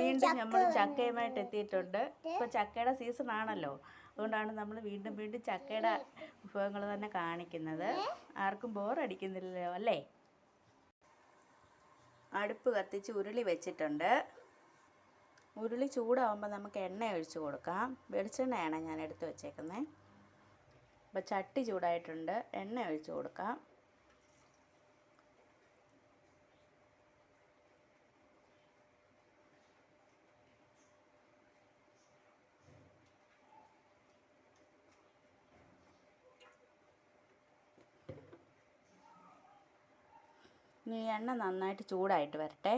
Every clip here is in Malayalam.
വീണ്ടും നമ്മൾ ചക്കയുമായിട്ട് എത്തിയിട്ടുണ്ട്. ഇപ്പോൾ ചക്കയുടെ സീസൺ ആണല്ലോ. അതുകൊണ്ടാണ് നമ്മൾ വീണ്ടും വീണ്ടും ചക്കയുടെ വിഭവങ്ങൾ തന്നെ കാണിക്കുന്നത്. ആർക്കും ബോറടിക്കുന്നില്ലല്ലോ അല്ലേ? അടുപ്പ് കത്തിച്ച് ഉരുളി വെച്ചിട്ടുണ്ട്. ഉരുളി ചൂടാവുമ്പോൾ നമുക്ക് എണ്ണ ഒഴിച്ച് കൊടുക്കാം. വെളിച്ചെണ്ണയാണ് ഞാൻ എടുത്ത് വെച്ചേക്കുന്നത് അപ്പോൾ ചട്ടി ചൂടായിട്ടുണ്ട്. എണ്ണ ഒഴിച്ച് കൊടുക്കാം. ഇനി എണ്ണ നന്നായിട്ട് ചൂടായിട്ട് വരട്ടെ.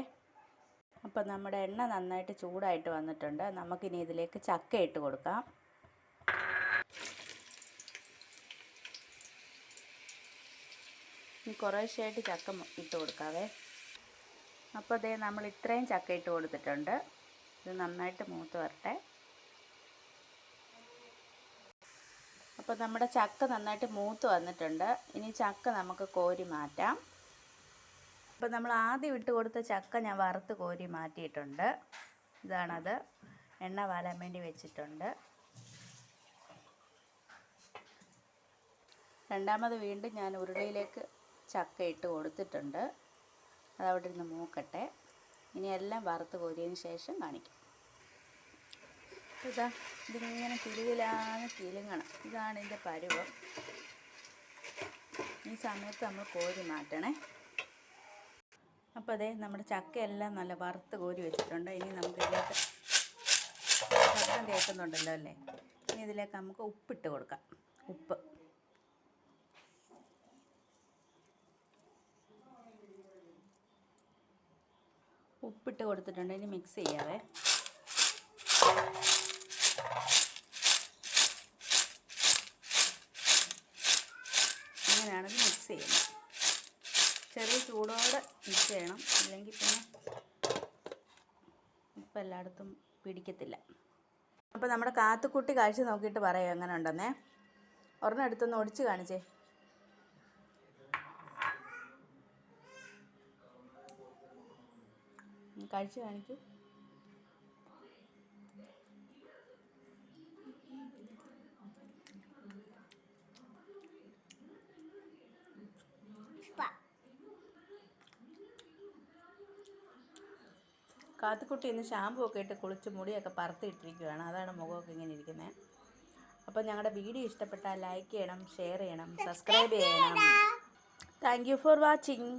അപ്പോൾ നമ്മുടെ എണ്ണ നന്നായിട്ട് ചൂടായിട്ട് വന്നിട്ടുണ്ട്. നമുക്കിനി ഇതിലേക്ക് ചക്ക ഇട്ട് കൊടുക്കാം. ഇനി കുറേശ്ശെയായിട്ട് ചക്ക ഇട്ട് കൊടുക്കാവേ. അപ്പോൾ അതേ നമ്മൾ ഇത്രയും ചക്ക ഇട്ട് കൊടുത്തിട്ടുണ്ട്. ഇത് നന്നായിട്ട് മൂത്ത് വരട്ടെ. അപ്പോൾ നമ്മുടെ ചക്ക നന്നായിട്ട് മൂത്ത് വന്നിട്ടുണ്ട്. ഇനി ചക്ക നമുക്ക് കോരി മാറ്റാം. അപ്പോൾ നമ്മൾ ആദ്യം ഇട്ട് കൊടുത്ത ചക്ക ഞാൻ വറുത്ത് കോരി മാറ്റിയിട്ടുണ്ട്. ഇതാണത്. എണ്ണ വാലാൻ വേണ്ടി വെച്ചിട്ടുണ്ട്. രണ്ടാമത് വീണ്ടും ഞാൻ ഉരുളിയിലേക്ക് ചക്ക ഇട്ട് കൊടുത്തിട്ടുണ്ട്. അതവിടെ ഇരുന്ന് മൂക്കട്ടെ. ഇനി എല്ലാം വറുത്ത് കോരിയതിന് ശേഷം കാണിക്കാം. ഇതാ ഇതിങ്ങനെ കിലുകിലാന്ന് കിലുങ്ങണം. ഇതാണ് ഇതിന്റെ പരുവം. ഈ സമയത്ത് നമ്മൾ കോരി മാറ്റണേ. അപ്പോൾ അതേ നമ്മുടെ ചക്കയെല്ലാം നല്ല വറുത്ത് കോരി വെച്ചിട്ടുണ്ട്. ഇനി നമുക്ക് ഇതിലേക്ക് ശബ്ദം കേൾക്കുന്നുണ്ടല്ലോ അല്ലേ? ഇനി ഇതിലേക്ക് നമുക്ക് ഉപ്പിട്ട് കൊടുക്കാം. ഉപ്പ്. ഉപ്പിട്ട് കൊടുത്തിട്ടുണ്ട്. ഇനി മിക്സ് ചെയ്യാവേ. ഇങ്ങനെയാണ് ഇത് മിക്സ് ചെയ്യുന്നത് ചെറിയ ചൂടോടെ മിക്സ് ചെയ്യണം. അല്ലെങ്കിൽ പിന്നെ ഇപ്പം എല്ലായിടത്തും പിടിക്കത്തില്ല. അപ്പോൾ നമ്മുടെ കാത്തുക്കുട്ടി കാഴ്ച നോക്കിയിട്ട് പറയാം എങ്ങനെ ഉണ്ടെന്നേ ഒരെണ്ണം എടുത്തൊന്ന് ഒടിച്ച് കാണിച്ചേ. കഴിച്ച് കാണിക്കൂ. കാത്തുക്കുട്ടി ഇന്ന് ഷാമ്പു ഒക്കെ ഇട്ട് കുളിച്ച് മുടിയൊക്കെ പറത്തിയിട്ടിരിക്കുകയാണ് അതാണ് മുഖമൊക്കെ ഇങ്ങനെ ഇരിക്കുന്നത് അപ്പോൾ ഞങ്ങളുടെ വീഡിയോ ഇഷ്ടപ്പെട്ടാൽ ലൈക്ക് ചെയ്യണം ഷെയർ ചെയ്യണം സബ്സ്ക്രൈബ് ചെയ്യണം. Thank you for watching